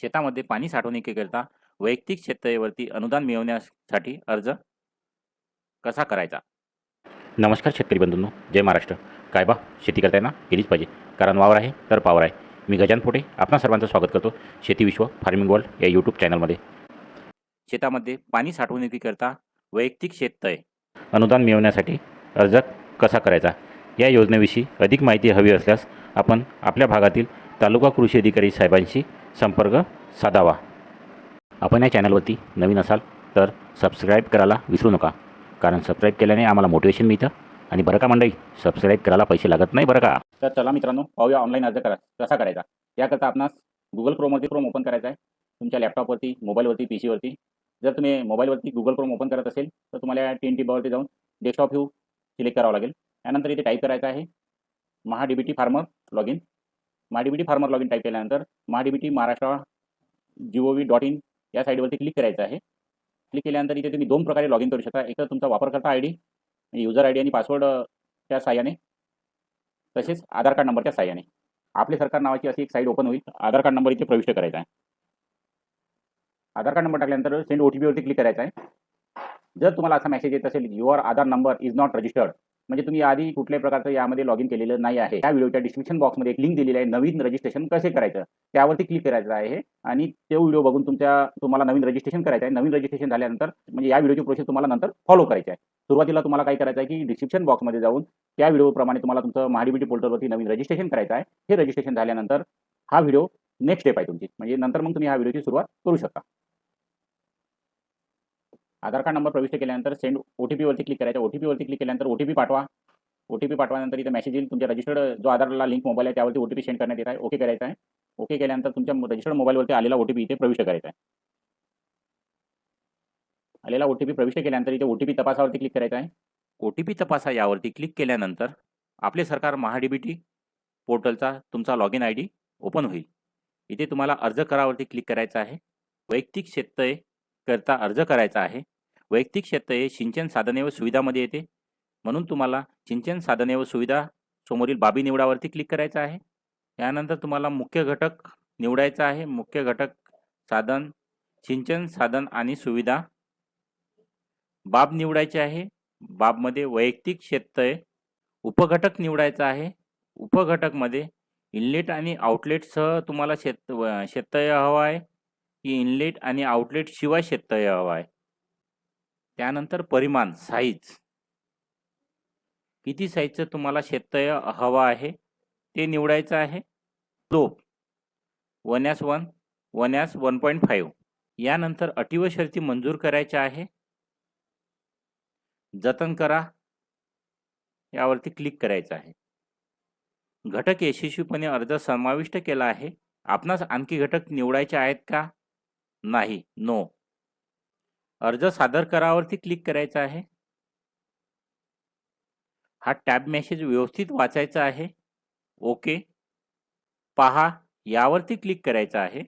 शेतामध्ये पाणी साठवणुकीकरिता वैयक्तिक शेततळेवरती अनुदान मिळवण्यासाठी अर्ज कसा करायचा? नमस्कार शेतकरी बंधूंनो जय महाराष्ट्र. काय बा शेती करताना केलीच पाहिजे. कारण वावर आहे तर पावर आहे. मी गजान फोटे आपणा सर्वांचं स्वागत करतो. शेती विश्व फार्मिंग वर्ल्ड या यूट्यूब चॅनलमध्ये शेतामध्ये पाणी साठवणुकीकरिता वैयक्तिक शेततळे. अनुदान मिळवण्यासाठी अर्ज कसा करायचा? या योजनेविषयी अधिक माहिती हवी असल्यास आपण आपल्या भागातील तालुका कृषी अधिकारी साहेबांशी संपर्क साधावा. आपण या चॅनलवरती नवीन असाल तर सबस्क्राईब करायला विसरू नका. कारण सबस्क्राईब केल्याने आम्हाला मोटिवेशन मिळतं. आणि बरं का मंडळी सबस्क्राईब करायला पैसे लागत नाही बरं का? तर चला मित्रांनो पाहूया ऑनलाईन अर्ज करा कसा करायचा? याकरता आपणास गुगल क्रोमवरती क्रोम ओपन करायचा आहे. तुमच्या लॅपटॉपवरती मोबाईलवरती पी सीवरती जर तुम्ही मोबाईलवरती गुगल क्रोम ओपन करत असेल तर तुम्हाला टी एन टीबावरती जाऊन डेस्कटॉप व्ह्यू सिलेक्ट करावं लागेल. त्यानंतर इथे टाईप करायचं आहे Maha D B T farmer log in Maha farmer log in type केल्यानंतर Maha Maharashtra G O V dot in या साईडवरती क्लिक करायचं आहे. क्लिक केल्यानंतर इथे तुम्ही दोन प्रकारे लॉग इन करू शकता. एक तर तुमचा वापरकर्ता I D user I D आणि पासवर्ड च्या साह्याने तसेच आधार कार्ड नंबरच्या साह्याने. आपले सरकार नावाची अशी एक साईड ओपन होईल. आधार कार्ड नंबर इथे प्रविष्ट करायचा आहे. आधार कार्ड नंबर टाकल्यानंतर सेंड ओ टी पीवरती क्लिक करायचा आहे. जर तुम्हाला असा मेसेज येत असेल your Aadhaar number is not registered म्हणजे तुम्ही आधी कुठल्याही प्रकारचं यामध्ये लॉग इन केलेलं नाही आहे. या व्हिडिओच्या डिस्क्रिप्शन बॉक्समध्ये एक लिंक दिलेली आहे. नवीन रजिस्ट्रेशन कसे करायचं? त्यावरती क्लिक करायचं आहे. आणि तो व्हिडिओ बघून तुमच्या तुम्हाला नवीन रजिस्ट्रेशन करायचं आहे. नवीन रजिस्ट्रेशन झाल्यानंतर म्हणजे या व्हिडिओची प्रोसेस तुम्हाला नंतर फॉलो करायची आहे. सुरुवातीला तुम्हाला काय करायचं आहे की डिस्क्रिप्शन बॉक्समध्ये जाऊन त्या व्हिडिओप्रमाणे तुम्हाला तुमचं महाडीबीटी पोर्टलवरती नवीन रजिस्ट्रेशन करायचं आहे. हे रजिस्ट्रेशन झाल्यानंतर हा व्हिडिओ नेक्स्ट स्टेप आहे तुमची. म्हणजे नंतर मग तुम्ही हा व्हिडिओची सुरुवात करू शकता. आधार कार्ड नंबर प्रविष्ट केल्यानंतर सेंड ओ टी पीवरती क्लिक करायचं. ओ टी पीवरती क्लिक केल्यानंतर ओ टी पी पाठवा. ओ टी पी पाठवानंतर इथे मेसेज येईल. तुमच्या रजिस्टर्ड जो आधारला लिंक मोबाईल आहे त्यावरती ओ टी पी सेंड करण्यात येत आहे. ओके करायचं आहे. ओके केल्यानंतर तुमच्या रजिस्टर्ड मोबाईलवरती आलेला ओ टी पी इथे प्रविष्ट करायचा आहे. आलेला ओ टी पी प्रविष्ट केल्यानंतर इथे ओ टी पी तपासावरती क्लिक करायचं आहे. ओ टी पी तपासा यावरती क्लिक केल्यानंतर आपले सरकार महाडीबीटी पोर्टलचा तुमचा log in I D open होईल. इथे तुम्हाला अर्ज करावरती क्लिक करायचा आहे. वैयक्तिक शेततळे करता अर्ज करायचा आहे. वैयक्तिक शेततळे सिंचन साधने व सुविधामध्ये येते. म्हणून तुम्हाला सिंचन साधने व सुविधा समोरील बाबी निवडावरती क्लिक करायचं आहे. यानंतर तुम्हाला मुख्य घटक निवडायचा आहे. मुख्य घटक साधन सिंचन साधन आणि सुविधा. बाब निवडायची आहे. बाबमध्ये वैयक्तिक शेततळे उपघटक निवडायचा आहे. उपघटकमध्ये इनलेट आणि आउटलेटसह तुम्हाला शेत व- शेततळे हवं आहे. की इनलेट आणि आउटलेट शिवाय शेततय हवं आहे. त्यानंतर परिमाण साईज किती साईजचं तुम्हाला शेततय हवं आहे? ते निवडायचं आहे. स्लोप वन्यास वन वन्यास वन पॉईंट फाईव्ह. यानंतर अटी व शर्ती मंजूर करायच्या आहे. जतन करा. यावरती क्लिक करायचं आहे. घटक यशस्वीपणे अर्ज समाविष्ट केला आहे. आपणास आणखी घटक निवडायचे आहेत का? नाही. नो अर्ज सादर करावरती क्लिक करायचा आहे. हा टॅब मेसेज व्यवस्थित वाचायचा आहे. ओके. पहा यावरती क्लिक करायचा आहे.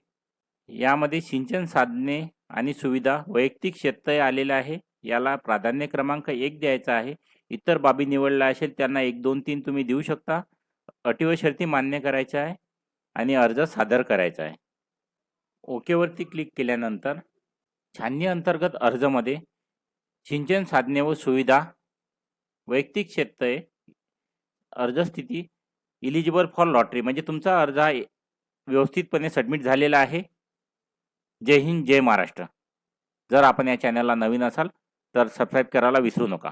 यामध्ये सिंचन साधने आणि सुविधा वैयक्तिक क्षेत्र आलेलं आहे. याला प्राधान्य क्रमांक एक द्यायचा आहे. इतर बाबी निवडल्या असेल त्यांना एक दोन तीन तुम्ही देऊ शकता. अटी व शर्ती मान्य करायच्या आहे आणि अर्ज सादर करायचा आहे. ओकेवरती क्लिक केल्यानंतर छाननी अंतर्गत अर्जमध्ये सिंचन साधने व सुविधा वैयक्तिक क्षेत्रे अर्जस्थिती इलिजिबल फॉर लॉटरी म्हणजे तुमचा अर्ज हा व्यवस्थितपणे सबमिट झालेला आहे. जय हिंद जय महाराष्ट्र. जर आपण या चॅनलला नवीन असाल तर सबस्क्राईब करायला विसरू नका.